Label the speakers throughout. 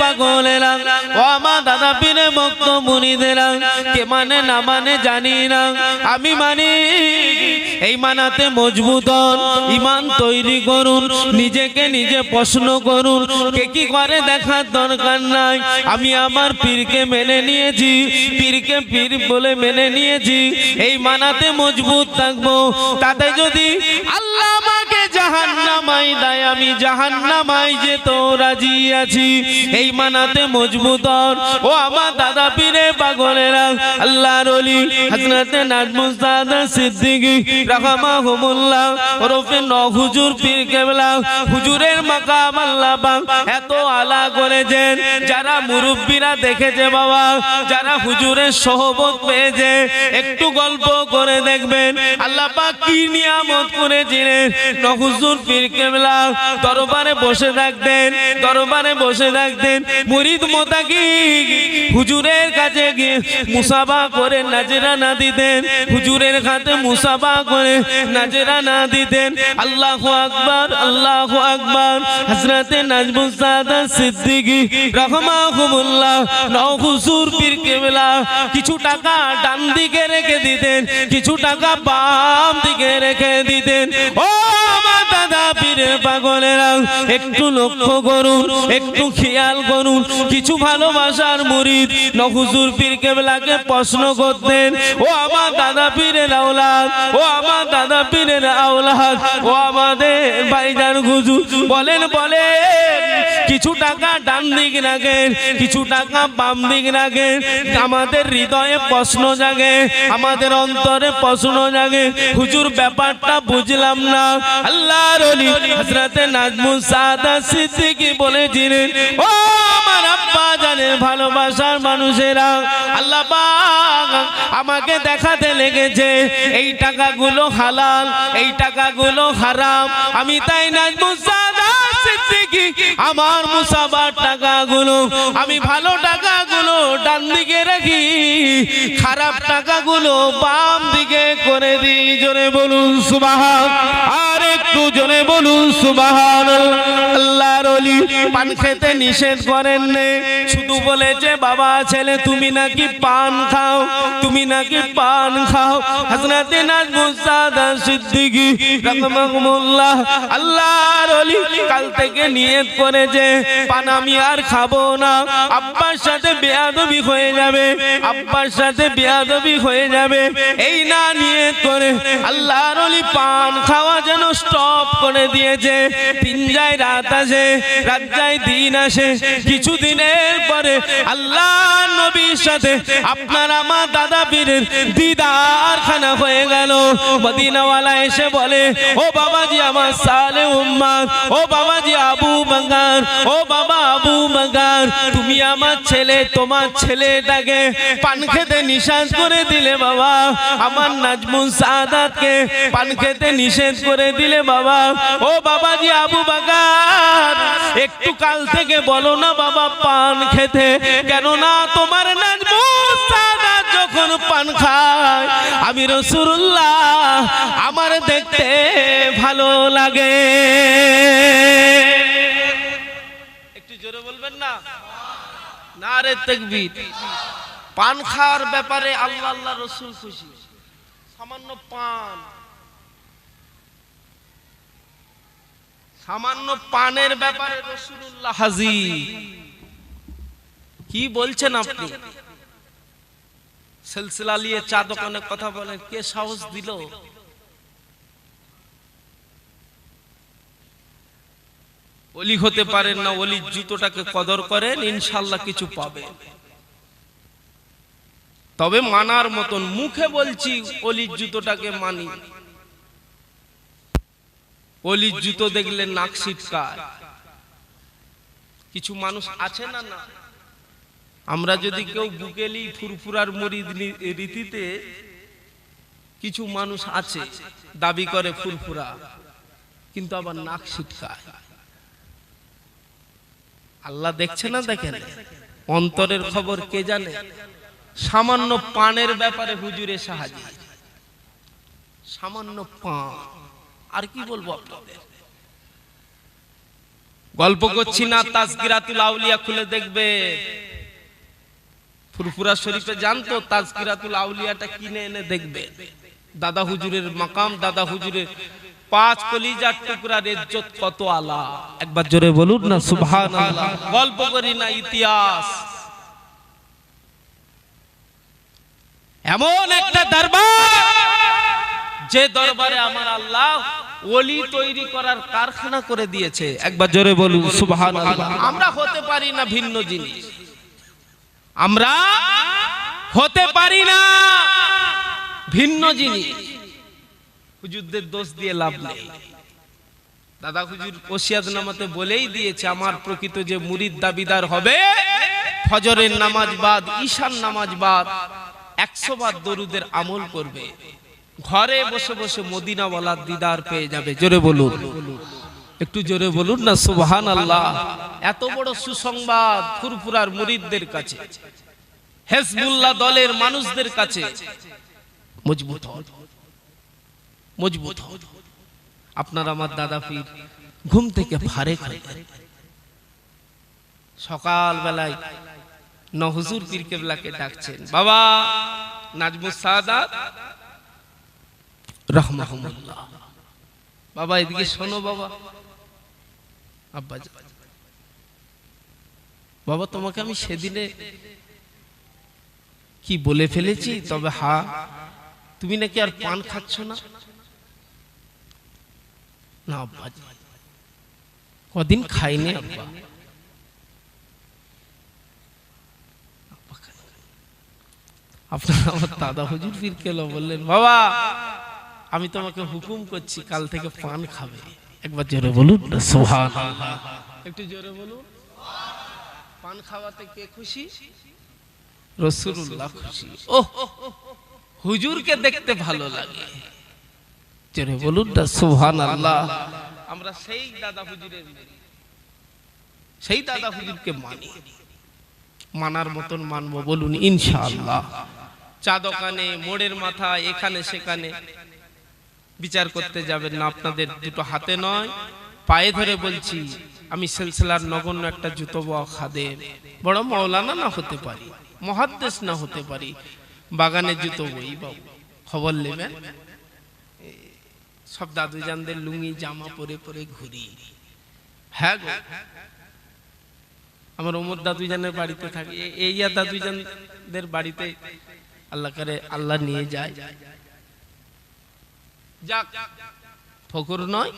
Speaker 1: পাগলেরা ও আমার দাদা পীরে ভক্ত মুনিদেরা কে মানে না মানে জানি না। আমি মানি এই মানাতে মজবুত ইমান তৈরি করুন, নিজেকে নিজে প্রশ্ন করুন, কে কি করে দেখার দরকার নাই। আমি আমার পীরকে মেনে নিয়েছি, পীরকে পীর বলে মেনে নিয়েছি, এই মানাতে মজবুত থাকব। তাতে যদি জাহান্নামাই দেয় আমি জাহান্নামাই যে তো রাজি আছি। এই মানাতে মজবুত ও আমার দাদা পীরে পাগলেরা, আল্লাহর ওলি, হযরতে নাজমুস সাদা সিদ্দিকী, রাহমাহুমুল্লাহ, ওরফে ন হুজুর পীর কেবলা, হুজুরের মাকাম আল্লাহ পাক এত আলা করেছেন। যারা মুরব্বীরা দেখেছে বাবা, যারা হুজুরের সহবত পেয়েছে, একটু গল্প করে দেখবেন। আল্লাহ পাক কি নিয়ামত করেছিলেন? ন হুজুর পীর দরবারে বসে থাকতেন, দরবারে বসে থাকতেন। মুরিদ মোতাকি হুজুরের কাছে গিয়ে করে না দিতেন। হুজুরের মুসাফা করে না দিতেন। আল্লাহ আল্লাহ সাদা সিদ্দিকী হুজুর পীর কিছু টাকা ডান দিকে রেখে দিতেন, কিছু টাকা বাম দিকে রেখে দিতেন। ও পীরের পাগলেরা একটু লক্ষ্য করুন, একটু খেয়াল করুন। কিছু ভালোবাসার মুরিদ নহুজুর পীর কেবলাকে প্রশ্ন করতেন, ও আমার দাদা পীরের আওলাদ, ও আমার দাদা পীরের আওলাদ, ও আমাদের ভাইজান গুজু বলেন বলেন। কিছু টাকা ডান দিক রাখেন কিছু টাকা বাম দিক রাখেন আমাদের হৃদয়ে প্রশ্ন জাগে, আমাদের অন্তরে প্রশ্ন জাগে। হুজুর, ব্যাপারটা বুঝলাম না। আল্লাহর ওলি হযরতে নাজমুস সাদা সিদ্দিকী বলেছিলেন, ও আমার আব্বা জানের ভালোবাসার মানুষেরা, আল্লাহ আমাকে দেখাতে লেগেছে, এই টাকাগুলো হালাল, এই টাকাগুলো হারাম। আমি তাই সিদ্দিকী আমার মুসাবার টাকাগুলো আমি ভালো টাকাগুলো ডান দিকে রাখি খারাপ টাকাগুলো বাম দিকে করে দিই, জোরে বলুন সুবাহান। আর একটু জোরে বলুন সুবাহান। আল্লাহর ওলি পান খেতে নিষেধ করেন শুধু বলেছে, বাবা, ছেলে, তুমি নাকি পান খাও, তুমি নাকি পান খাও। হযরতে নাজমুস সাদা সিদ্দিকী রাহমাহুল্লাহ আল্লাহর ওলি কাল থেকে নিয়ত করেছে, পান আমি আর খাব না। আব্বার সাথে বেয়াদবি হয়ে যাবে। আব্বার সাথে বেয়াদবি হয়ে যাবে। এই না নিয়ত করে আল্লাহর ওলি পান খাওয়া যেন স্টপ করে দিয়েছে। দিন যায় রাত আসে, রাত যায় দিন আসে। কিছু দিনের পরে আল্লাহ নবীর সাথে আপনার আমার দাদা পীরের দিদার খানা হয়ে গেল। মদিনাওয়ালা এসে বলে, ও বাবাজি আমার সালে উম্মার ও বাবাজি আবু বাঙ্গার ও বাবা আবু বাঙ্গার তুমি আমার ছেলে, তোমার ছেলে ছেলেটাকে পান খেতে নিষেধ করে দিলে বাবা। আমার নাজমুন সাদাতকে পান খেতে নিষেধ করে দিলে বাবা। ও বাবাজি আবু বাগার একটু কাল থেকে বলো না বাবা পান খেতে। কেন না তোমার নাজমুন সাদাত যখন পান খায়, আমি রসুল্লাহ, আমার দেখতে ভালো লাগে। পান খাওয়ার ব্যাপারে আল্লাহ আল্লাহ রসুল খুশি। সামান্য পান। সামান্য পানের ব্যাপারে রসুল্লাহ হাজি কি বলছেন আপনি? সিলসিলা নিয়ে চা দোকানে কথা বলেন, কে সাহস দিল? অলি হতে পারেন না, অলি জুতোটাকে কদর করেন ইনশাল্লাহ কিছু পাবে। তবে মানার মতন মুখে বলছি অলির জুতোটাকে মানি। অলির জুতো দেখলে নাক ছিটকায়। কিছু মানুষ আছে না না? আমরা যদি কেউ বুকেলি ফুরফুরার মরি রীতিতে কিছু মানুষ আছে, দাবি করে ফুরফুরা, কিন্তু আবার নাক ছিটকায়। আল্লাহ দেখছে না দেখেন? অন্তরের খবর কে জানে? সামান্য পানের ব্যাপারে হুজুরে সাহায্য। সামান্য পান। আর কি বলব আপনাদের? গল্প করছি না তাজকিরাতুল আউলিয়া খুলে দেখবে। ফুরফুরা শরীফে জানতো তাজকিরাতুল আউলিয়াটা কিনে এনে দেখবে। দাদা হুজুরের মাকাম দাদা হুজুরের পাঁচ কলিজার টুকরার ইজ্জত কত আলা? একবার জোরে বলুন না, সুবহানাল্লাহ। গল্প করি না, ইতিহাস। এমন একটা দরবার, যে দরবারে আমার আল্লাহ ওলি তৈরি করার কারখানা করে দিয়েছে। একবার জোরে বলুন, সুবহানাল্লাহ। আমরা হতে পারি না ভিন্ন জিনিস। আমরা হতে পারি না ভিন্ন জিনিস। হুজুরদের দোষ দিয়ে লাভ নেই। দাদা হুজুর ওসিয়াত নামাতে বলেই দিয়েছে, আমার প্রকৃত যে মুরিদ দাবিদার হবে, ফজরের নামাজ বাদ ঈশান নামাজ বাদ, একশো বার দরুদের আমল করবে। ঘরে বসে বসে মদিনাওয়ালার দিদার পেয়ে যাবে। জোরে বলুন। একটু জোরে বলুন না সুবহান আল্লাহ এত বড় সুসংবাদ ফুরফুরার মুরিদদের কাছে, হেজবুল্লাহ দলের মানুষদের কাছে। মজবুত হন। মজবুত হন আপনার আমার দাদা পীর ঘুম থেকে ফারে খায় সকাল বেলায় নহজুর পীর কেবলাকে ডাকছেন, বাবা, নাজমুস সাদাত রহমাহুল্লাহ বাবা, এদিকে শোনো বাবা। আব্বা বাবা, তোমাকে আমি সেদিনে কি বলে ফেলেছি? তবে হা, তুমি নাকি আর পান খাচ্ছ না? না, আব্বা যান। কদিন খাইনি, আব্বা। আপনার আমার দাদা হুজুর ফির কেলো বললেন, বাবা, আমি তোমাকে হুকুম করছি, কাল থেকে পান খাবে। একবার জোরে বলুন না সুবহান একটু জোরে বলুন। পান খাওয়াতে কে খুশি? রসুল্লাহ খুশি। ও হুজুরকে দেখতে ভালো লাগে। বলুন না সুবহান আল্লাহ আমরা সেই দাদা হুজুরের সেই দাদা হুজুরকে মানি। মানার মতন মানবো বলুন, ইনশাআল্লাহ। চা দোকানে, মোড়ের মাথা এখানে, সেখানে। বিচার করতে যাবেন না, আপনাদের দুটো হাতে নয়। পায়ে ধরে বলছি, আমি সিলসিলার নগণ্য একটা জুতো খাদে। বড় মৌলানা না হতে পারি, মহাদ্দেশ না হতে পারি। বাগানে জুতো বই বাবু। খবর নেবেন? সব দাদুজানদের লুঙ্গি জামা পরে পরে ঘুরি। হ্যাঁ গো। আমার ওমর দাদুজানের বাড়িতে থাকে। এ- এই আর দাদুজানদের বাড়িতে আল্লাহ করে আল্লাহ নিয়ে যায়। যাক ফকর নয়।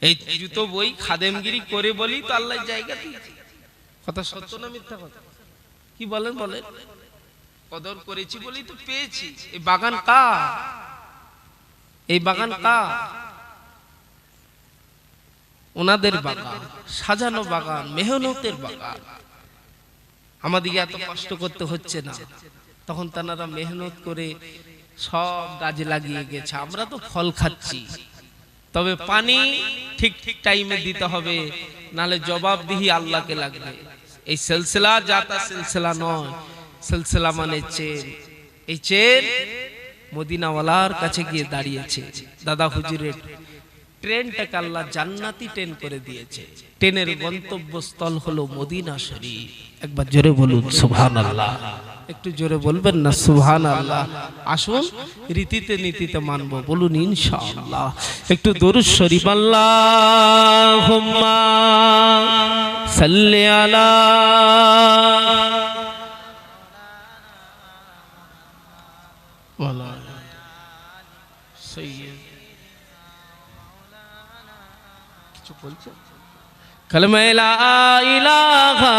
Speaker 1: এই জুতো বই খাদেমগিরি করে বলি তো আল্লাহ জায়গা দিয়েছে। কথা সত্য না মিথ্যা কথা? কি বলেন বলেন? কদর করেছি বলেই তো পেয়েছি। এই বাগান কা এই বাগান কা ওনাদের বাগান, সাজানো বাগান, মেহনতের বাগান। আমাদিকে এত কষ্ট করতে হচ্ছে না। তখন তারা মেহনত করে সব গাছ লাগিয়ে গেছে। আমরা তো ফল খাচ্ছি। তবে পানি ঠিক ঠিক টাইমে দিতে হবে, নালে জবাবদিহি আল্লাহকে লাগবে। এই সিলসিলা যাতা সিলসিলা নয়। সিলসিলা মানে চেন এই চেন মদিনাওয়ালার কাছে গিয়ে দাঁড়িয়েছে। দাদা হুজুরের ট্রেনটাকে আল্লাহ জান্নাতি ট্রেন করে দিয়েছে। ট্রেনের গন্তব্যস্থল হলো মদিনা শরীফ। একবার জোরে বলুন সুবহান আল্লাহ একটু জোরে বলবেন না সুবহান আল্লাহ আসুন, রীতিতে নীতিতে মানবো, বলুন ইনশাআল্লাহ। একটু দরুদ শরীফ, আল্লাহুম্মা সাল্লি আলা কালমা লা ইলাহা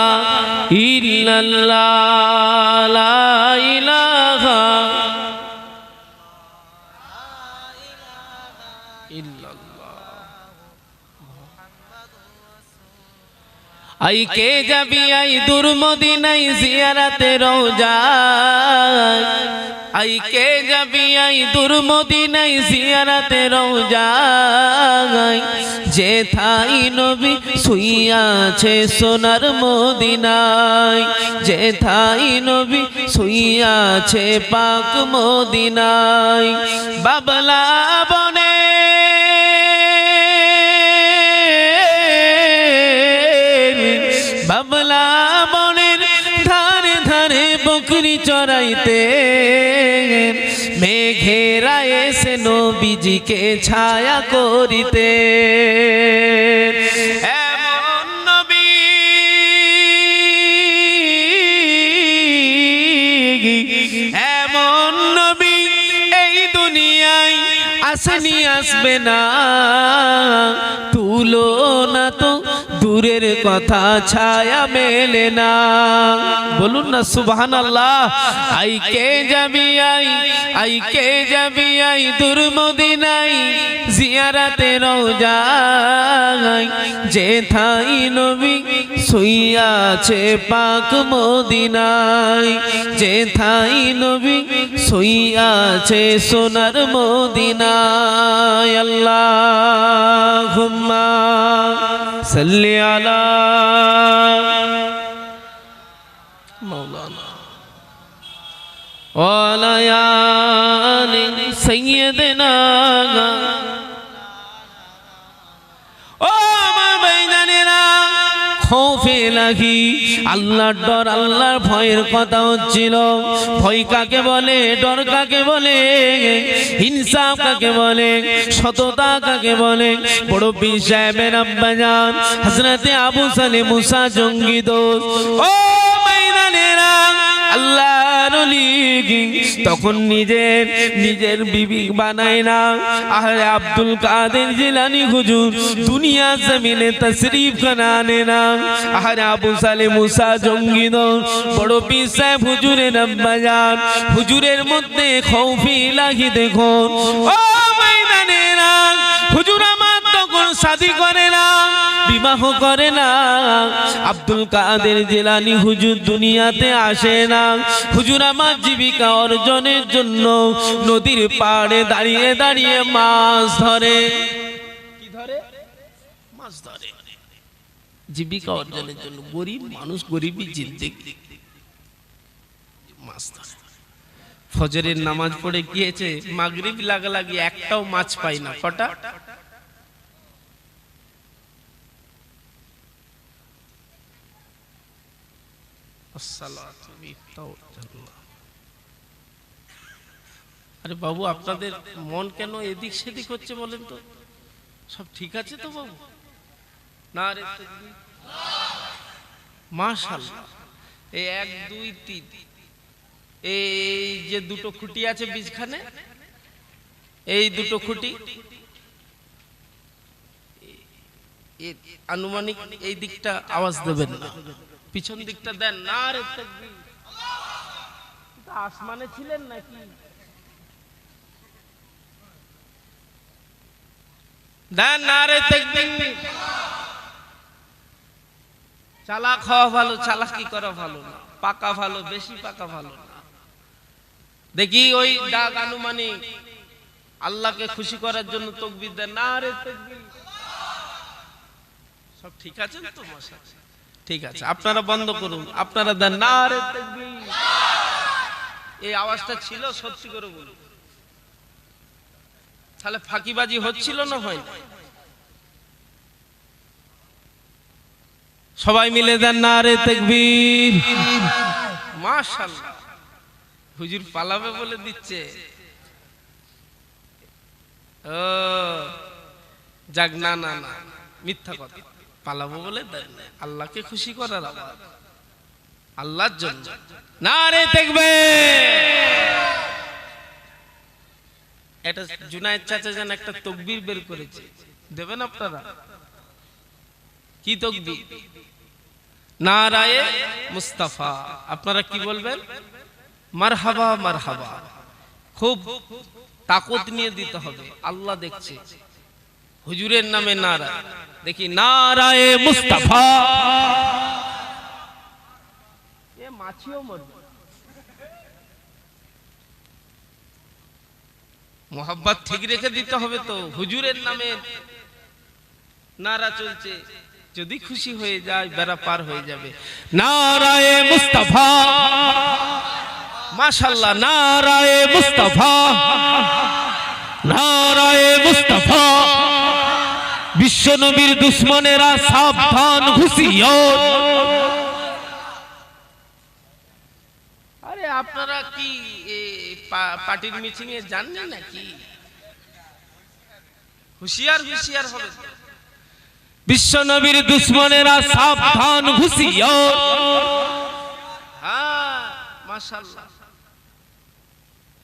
Speaker 1: ইল্লাল্লাহ লা ইলাহা আই কে যাবি আই দূর মদিনাই জিয়ারাতে রোজায় আই কে যাবি আই দূর মদিনাই জিয়ারাতে রোজায় যে থাই নবী শুইয়াছে সোনার মদিনায়। যে থাই নবী শুইয়াছে পাক মদিনায়। বাবলা বনে বাবলা বনের ধারে ধারে বকরি চড়াইতে মেঘেরা এসে নবীজিকে ছায়া করিতে। আসেনি আসবে না। তুলো না তো দূরের কথা ছায়া মেলে না। বলুন না সুবহান আল্লাহ আই কে যাবি আই আই কে যাবি আই দূর মদিনাই জিয়ারাতে রোজাই যে থাই নবী শুইয়াছে পাক মদিনায়। যে থাই নবী শুইয়াছে সোনার মদিনায়। আল্লাহুম্মা সাল্লি আলা মাওলানা। ওয়ালা আলি সাইয়্যিদিনা খৌফে লাগি আল্লাহর ডর, আল্লাহর ভয়ের কথা হচ্ছিল। ভয় কাকে বলে? ডর কাকে বলে? হিংসা কাকে বলে? সততা কাকে বলে? বড় পীর সাহেবের আব্বাজান হজরতে আবু সালে মুসা জঙ্গি দোষ ও আল্লাহর অলি তখন নিজের নিজের বিবি বানায় না। আহলে আব্দুল কাদের জিলানি হুজুর দুনিয়া জমিনে তশরিফ খানা আনে না। আহলে আবু সালে মুসা জঙ্গি দল, বড় সাহেব হুজুরের আব্বাজান। হুজুরের মধ্যে খৌফি লাগি দেখো ও ময়দানেরা হুজুর তখন শাদি করে না, বিবাহ করে না। আব্দুল কাদের জেলানি হুজুর দুনিয়াতে আসে না। হুজুর আমার জীবিকা অর্জনের জন্য নদীর পাড়ে দাঁড়িয়ে দাঁড়িয়ে মাছ ধরে। জীবিকা অর্জনের জন্য গরিব মানুষ গরিবই ফজরের নামাজ পড়ে গিয়েছে, মাগরিব লাগি একটাও মাছ পাই না। কটা? আরে বাবু, আপনাদের মন কেন এদিক সেদিক হচ্ছে বলেন তো? সব ঠিক আছে তো বাবু? না রে মাশাল্লাহ এই এক, দুই, তিন। এই যে দুটো খুঁটি আছে বীজখানে, এই দুটো খুঁটি আনুমানিক এই দিকটা আওয়াজ দেবেন না। পিছন দিকটা দেন না রে আসমানে ছিলেন নাকি? দেন না রে চালাক হওয়া ভালো চালাকি করা ভালো না। পাকা ভালো বেশি পাকা ভালো না। দেখি ওই ডাক আনুমানিক আল্লাহকে খুশি করার জন্য তকবির দেন না রে তাকবীর। সব ঠিক আছে তো মশা ঠিক আছে, আপনারা বন্ধ করুন, আপনারা দেন না এই আওয়াজটা ছিল, সত্যি করে বলুন। তাহলে ফাঁকিবাজি হচ্ছিল না হয় সবাই মিলে দেন না রে তাকবীর। মাশাআল্লাহ। হুজুর পালাবে বলে দিচ্ছে। ও, যাক, না না না, মিথ্যা কথা। পালাবো বলে। আল্লাহকে খুশি করার আল্লাহর জন্য। না রে দেখবে এটা চাচা যেন একটা তকবির বের করেছে। দেবেন আপনারা? কি নারায়ে মুস্তাফা। আপনারা কি বলবেন? মারহাবা মারহাবা। খুব তাকত নিয়ে দিতে হবে। আল্লাহ দেখছে। হুজুরের নামে নারা দেখি নারায়ে মুস্তাফা। এ মাছিও মরবে। মোহাব্বত ঠিক রেখে দিতে হবে তো হুজুরের নামে নারা চলছে। যদি খুশি হয়ে যায় বেড়া পার হয়ে যাবে। নারায়ে মুস্তাফা। মাশাল্লাহ নারায়ে মুস্তাফা। নারায়ে মুস্তাফা। বিশ্বনবীর দুশ্মনেরা সাবধান খুশি আরে আপনারা কি পার্টির মিটিং এ জানেন নাকি? হুশিয়ার হুশিয়ার হবে বিশ্বনবীর দুশ্মনেরা সাবধান খুশি হ্যাঁ,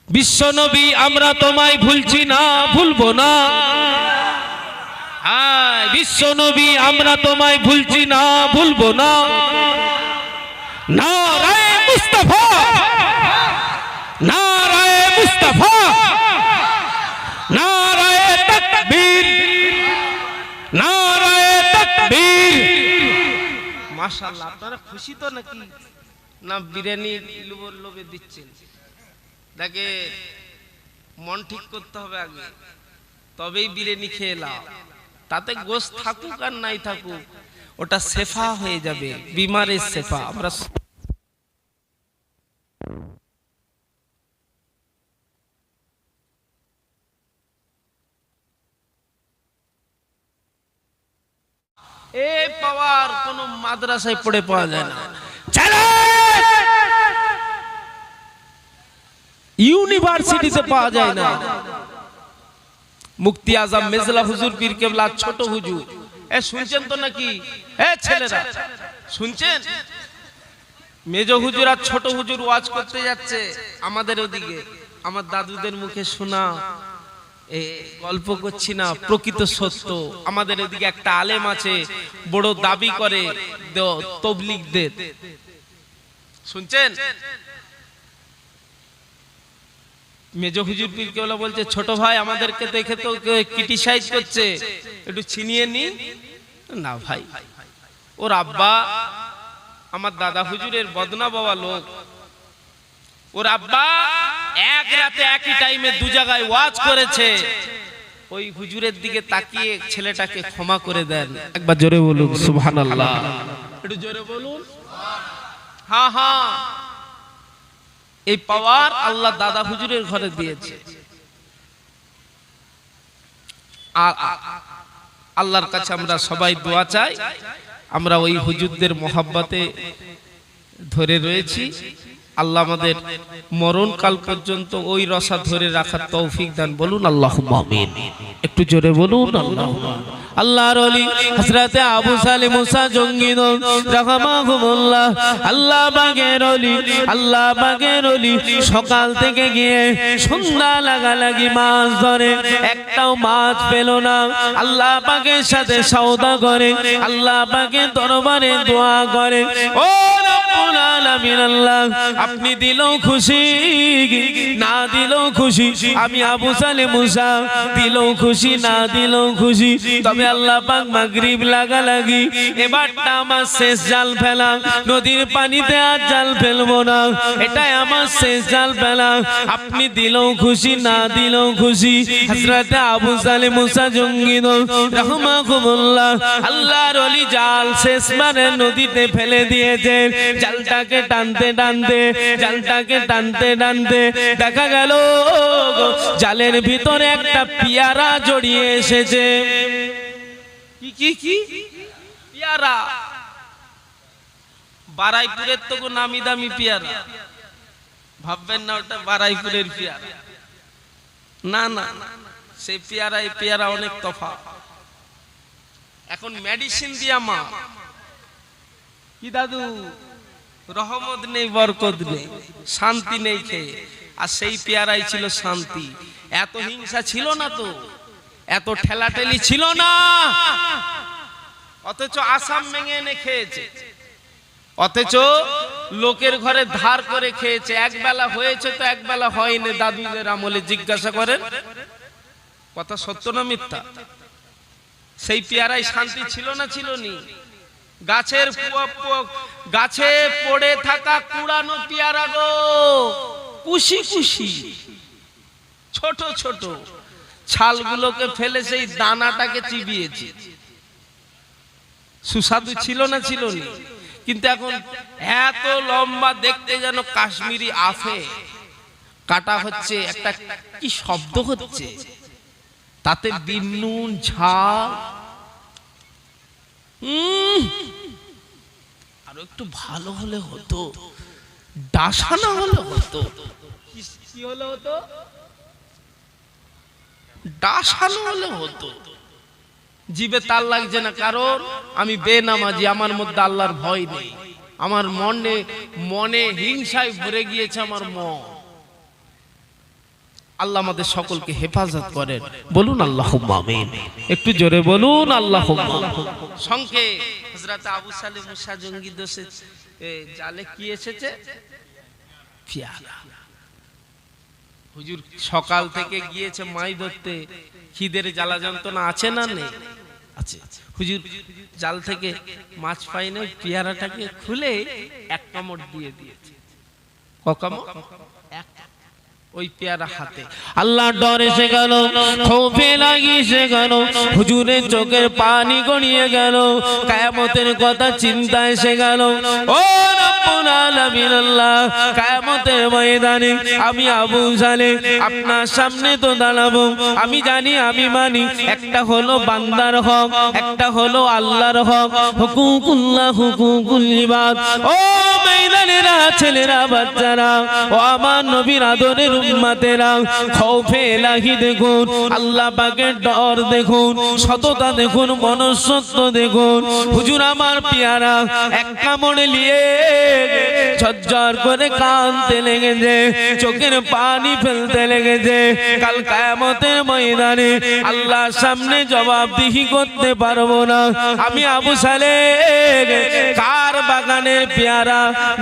Speaker 1: বিশ্বনবী আমরা তোমায় ভুলছি না ভুলবো না। বিশ্ব নবী আমরা তোমায় ভুলছি না ভুলবো না। নারায়ে মুস্তাফা। নারায়ে মুস্তাফা। নারায়ে তাকবীর। নারায়ে তাকবীর। মাশাআল্লাহ আপনারা খুশি তো নাকি? না বিরিয়ানি লোভে লোভে দিচ্ছেন। দেখে মন ঠিক করতে হবে আগে। তবেই বিরিয়ানি খেয়ে লাও তাতে গোশ থাকুক আর নাই থাকুক ওটা সেফা হয়ে যাবে বিমারের সেফা আমরা এ পাওয়ার কোন মাদ্রাসায় পড়ে পাওয়া যায় না। ইউনিভার্সিটিতে পাওয়া যায় না। মুক্তি আজম মেজলা হুজুর পীর কেবলা ছোট হুজুর। এ শুনছেন তো নাকি? এ ছেলেরা, শুনছেন? মেজ হুজুর আর ছোট হুজুর ওয়াজ করতে যাচ্ছে আমাদের ওদিকে। আমার দাদুদের মুখে শোনা। এ গল্প করছি না, প্রকৃত সত্য। আমাদের এদিকে একটা আলেম আছে, বড় দাবি করে তবলিকদের শুনছেন? মেজ হুজুর পীর কেবলা বলছে ছোট ভাই আমাদেরকে দেখে তো ক্রিটিসাইজ করছে। একটু ছিনিয়ে নি। না ভাই ওর আব্বা আমার দাদা হুজুরের বদনা বাবা লোক। ওর আব্বা এক রাতে একই টাইমে দু জায়গায় ওয়াজ করেছে। ওই হুজুরের দিকে তাকিয়ে ছেলেটাকে ক্ষমা করে দেন। একবার জোরে বলুন সুবহানাল্লাহ। একটু জোরে বলুন। হ্যাঁ হ্যাঁ। এই পাওয়ার আল্লাহ দাদা হুজুরের ঘরে দিয়েছে। আল্লাহর কাছে আমরা সবাই দোয়া চাই। আমরা ওই হুজুরদের মহাব্বাতে ধরে রয়েছি। আল্লাহ আমাদের মরণ কাল পর্যন্ত ওই রসা ধরে রাখার তৌফিক দান। বলুন আল্লাহ একটু জোরে বলুন আল্লাহ আবু আল্লাহ বাগের আল্লাহ বাগের অলি সকাল থেকে গিয়ে সন্ধ্যা লাগালাগি মাছ ধরে, একটাও মাছ পেল না। আল্লাহ পাকের সাথে সওদা করে, আল্লাহ পাকের দরবারে দোয়া করে। ও রব্বুল আপনি দিলেও খুশি, না দিলেও খুশি। আমি আবু সালে মুসা, দিলেও খুশি, না দিলেও খুশি। তবে আল্লাহ পাক মাগরিব লাগা লাগি এবারটা আমার শেষ জাল ফেলা। নদীর পানিতে আর জাল ফেলব না। এটাই আমার শেষ জাল ফেলা। আপনি দিলেও খুশি, না দিলেও খুশি। হযরতে আবু সালে মুসা জঙ্গিদ রহমাকুমুল্লাহ আল্লাহর ওলি জাল শেষ মানে নদীতে ফেলে দিয়েছেন জালটাকে টানতে টানতে জালটাকে টানতে টানতে দেখা গেল জালের ভিতরে একটা পিয়ারা জড়িয়ে এসেছে কি কি কি? পিয়ারা বারাইপুরের তো কোনো নামি দামি পেয়ারা ভাববেন না ওটা বারাইপুরের পেয়ারা না না না, সেই পেয়ারা এই পেয়ারা অনেক তফা এখন মেডিসিন দিয়া মা কি দাদু রহমত নেই, বরকত নেই, শান্তি নেই খেয়ে। আর সেই পেয়ারাই ছিল শান্তি। এত হিংসা ছিল না তো, এত ঠেলাঠেলি ছিল না। অথচ আসাম ভেঙে এনে খেয়েছে। অথচ লোকের ঘরে ধার করে খেয়েছে। এক বেলা হয়েছে তো এক বেলা হয়নি, দাদুদের আমলে জিজ্ঞাসা করেন। কথা সত্য না মিথ্যা? সেই পেয়ারায় শান্তি ছিল না, ছিল নি? গাছের গাছে পড়ে থাকা কুড়ানো পেয়ারা গো, কুশি কুশি। ছোট ছোট, ছালগুলোকে ফেলে সেই দানাটাকে চিবিয়েছে। সুস্বাদু ছিল না ছিল না, কিন্তু এখন এত লম্বা দেখতে যেন কাশ্মীরি আফে। কাটা হচ্ছে একটা কি শব্দ হচ্ছে? তাতে বিন্নুন ঝাল আরও একটু ভালো হলে হতো। ডাসানা হলে হতো। কি- হলে হতো? ডাসানো হলে হতো। জিবে তার লাগছে না কারণ আমি বেনামাজি আমার মধ্যে আল্লাহর ভয় নেই। আমার মনে মনে হিংসায় ভরে গিয়েছে আমার মন। আল্লাহ আমাদের সকলকে হেফাজত করেন। বলুন আল্লাহ আমিন। একটু জোরে বলুন আল্লাহ সংখ্যে হযরত আবু সালে মুসা জঙ্গি দোষে জালে কি এসেছে? হুজুর সকাল থেকে গিয়েছে মাই ধরতে। খিদের জ্বালা যন্ত্রণা আছে না নেই? আছে। হুজুর জাল থেকে মাছ পাই না পেয়ারাটাকে খুলে এক কামড় দিয়ে দিয়েছে। ক কামড়? ওই পেয়ারা হাতে। আল্লাহ ডর এসে গেল খোফে লাগিয়ে এসে গেল, হুজুরের চোখের পানি গড়িয়ে গেল, কায়ামতের কথা চিন্তা এসে গেল। ও কায়ামতের ময়দানে আমি আবু সালে আপনার সামনে তো দাঁড়াবো। আমি জানি, আমি মানি, একটা হলো বান্দার হক, একটা হলো আল্লাহর হক। হুকুকুল্লাহ, হুকুকুল ইবাদ। ও ময়দানেরা ছেলেরা, বাচ্চারা, ও আমার নবীর আদরের উম্মাতেরা, খৌফে লাহি দেখুন, আল্লাহ পাকের ডর দেখুন, সততা দেখুন দেখুন। হুজুর আমার পিয়ারা, এক কামড়ে নিয়ে ঝরঝর করে কানতে লেগেছে, চোখের পানি ফেলতে লেগেছে। কাল কায়ামতের ময়দানে আল্লাহর সামনে জবাবদিহি করতে পারব না। আমি আবু সালে কার বাগানের পেয়ারা,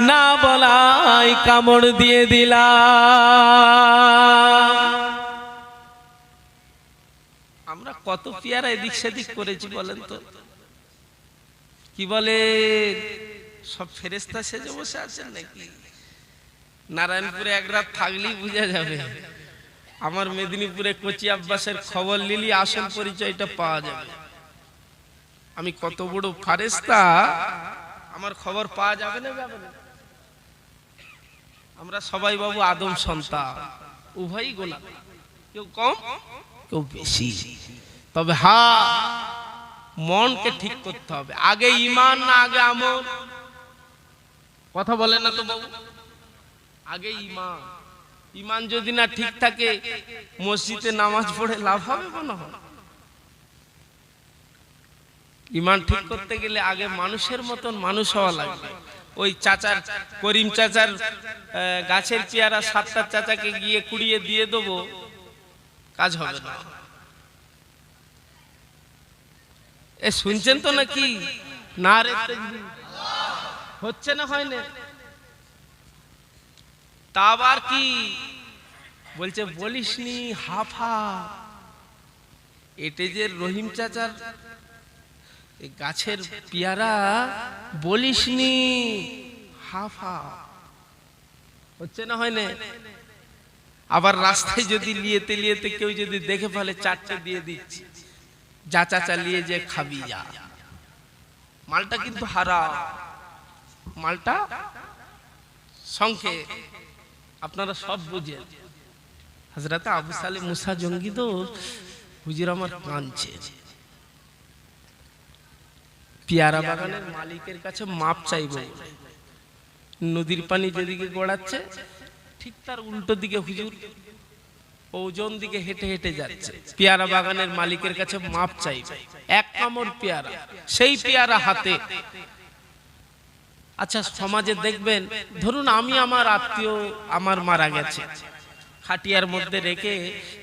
Speaker 1: না বলাই কামড় দিয়ে দিলাম। আমরা কত পেয়ারা এদিক সেদিক করেছি বলেন তো? কি বলে? সব ফেরেস্তা সেজে বসে আছেন নাকি? নারায়ণপুরে এক রাত থাকলেই বোঝা যাবে। আমার মেদিনীপুরে কচি আব্বাসের খবর নিলি, আসল পরিচয়টা পাওয়া যাবে। আমি কত বড় ফারেস্তা আমার খবর পাওয়া যাবে না যাবে না আমরা সবাই বাবু আদম সন্তান। উভয়ই গোলা কেউ কম, কেউ বেশি। তবে হা, মনকে ঠিক করতে হবে। আগে ইমান না আগে আমল। কথা বলে না তো বাবু। আগে ইমান ইমান যদি না ঠিক থাকে, মসজিদে নামাজ পড়ে লাভ হবে মনে ইমান ঠিক করতে গেলে আগে মানুষের মতন মানুষ হওয়া লাগবে। ওই চাচার, করিম চাচার গাছের পেয়ারা সাতটা চাচাকে গিয়ে কুড়িয়ে দিয়ে দেবো। কাজ হবে না। এ, শুনছেন তো নাকি? না রে হচ্ছে না হয় না। তা আবার কি? বলছে, বলিসনি, হাফা। এটে যে রহিম চাচার এই গাছের পেয়ারা বলিসনি। হাফা হচ্ছে না হয় না আবার রাস্তায় যদি লিয়েতে লিয়েতে কেউ যদি দেখে ফেলে চারটে দিয়ে দিচ্ছি। যা চাচা লিয়ে যে খাবি যা। মালটা কিন্তু হারা। মালটা সংখ্যে আপনারা সব বুঝেন। হাজরাতে আবু সালে মুসা জঙ্গি তো হুজির আমার কাঁদছে। পেয়ারা বাগানের মালিকের কাছে মাপ চাইব। নদীর পানি যেদিকে গড়াচ্ছে, ঠিক তার উল্টো দিকে হুজুর ওজন দিকে হেঁটে হেঁটে যাচ্ছে। পেয়ারা বাগানের মালিকের কাছে মাপ চাইবে। এক কামড় পেয়ারা, সেই পেয়ারা হাতে। আচ্ছা সমাজে দেখবেন, ধরুন আমি আমার আত্মীয় আমার মারা গেছে। খাটিয়ার মধ্যে রেখে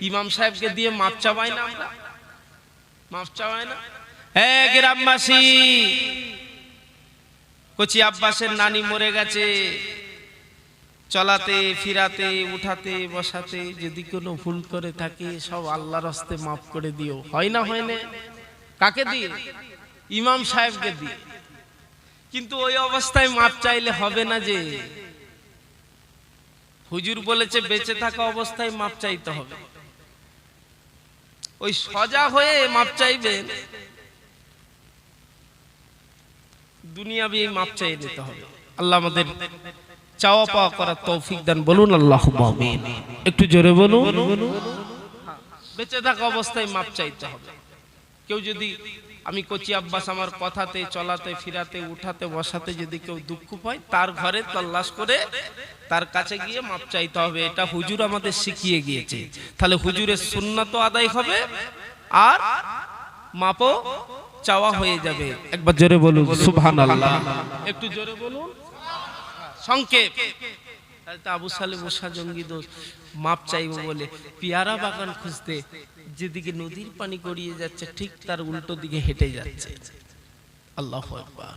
Speaker 1: ইমাম সাহেবকে দিয়ে মাপ চাওয়াই না আমরা? মাপ চাওয়াই না? এ গ্রামবাসী, কচি আব্বাসের নানি মরে গেছে। চলাতে, ফিরাতে, উঠাতে, বসাতে, যদি কোনো ভুল করে থাকে, সব আল্লাহর হস্তে মাফ করে দিও। হয় না হয় না? কাকে দিয়ে? ইমাম সাহেবকে দিয়ে। কিন্তু ওই অবস্থায় মাপ চাইলে হবে না যে, হুজুর বলেছে বেঁচে থাকা অবস্থায় মাপ চাইতে হবে। ওই সজা হয়ে মাপ চাইবেন দুনিয়াবি এই মাপ চাই নিতে হবে। আল্লাহ আমাদের চাওয়া পাওয়া করার তৌফিক দান বলুন আল্লাহ একটু জোরে বলুন। বেঁচে থাকা অবস্থায় মাপ চাইতে হবে। কেউ যদি আমি কচি আব্বাস আমার কথাতে, চলাতে, ফিরাতে, উঠাতে, বসাতে যদি কেউ দুঃখ পায়, তার ঘরে তল্লাশ করে তার কাছে গিয়ে মাপ চাইতে হবে। এটা হুজুর আমাদের শিখিয়ে গিয়েছে। তাহলে হুজুরের সুন্নাত আদায় হবে আর মাপও চাওয়া হয়ে যাবে। একবার জোরে বলুন সুবহানাল্লাহ। একটু জোরে বলুন। সংক্ষেপ। আবু সালে মুসা জঙ্গি দোষ মাপ চাইব বলে। পেয়ারা বাগান খুঁজতে যেদিকে নদীর পানি গড়িয়ে যাচ্ছে ঠিক তার উল্টো দিকে হেঁটে যাচ্ছে। আল্লাহ একবার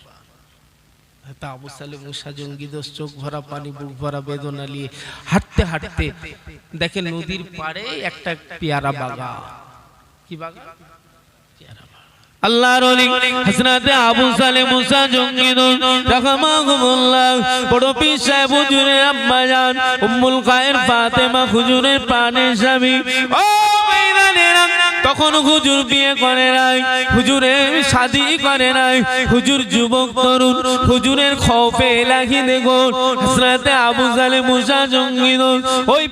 Speaker 1: তা আবু সালে মুসা জঙ্গি দোষ চোখ ভরা পানি বুক ভরা বেদনা নিয়ে হাঁটতে হাঁটতে দেখে নদীর পাড়ে একটা পেয়ারা বাগান। কি বাগান। আল্লাহর ওলি আবু সালে মুসা জঙ্গিদ, রাহমাহুল্লাহ। বড় সাহেব হুজুরের উম্মুল কায়ের ফাতেমা হুজুরের প্রাণের স্বামী। তখন হুজুর বিয়ে করে নাই, হুজুরের শাদি করে নাই। হুজুর যুবক তরুণ, হুজুরের খৌফে লাগি হযরত আবু সালে মুসা জঙ্গিদ। ওই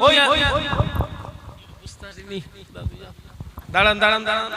Speaker 1: দাঁড়ান দাঁড়ান দাঁড়ান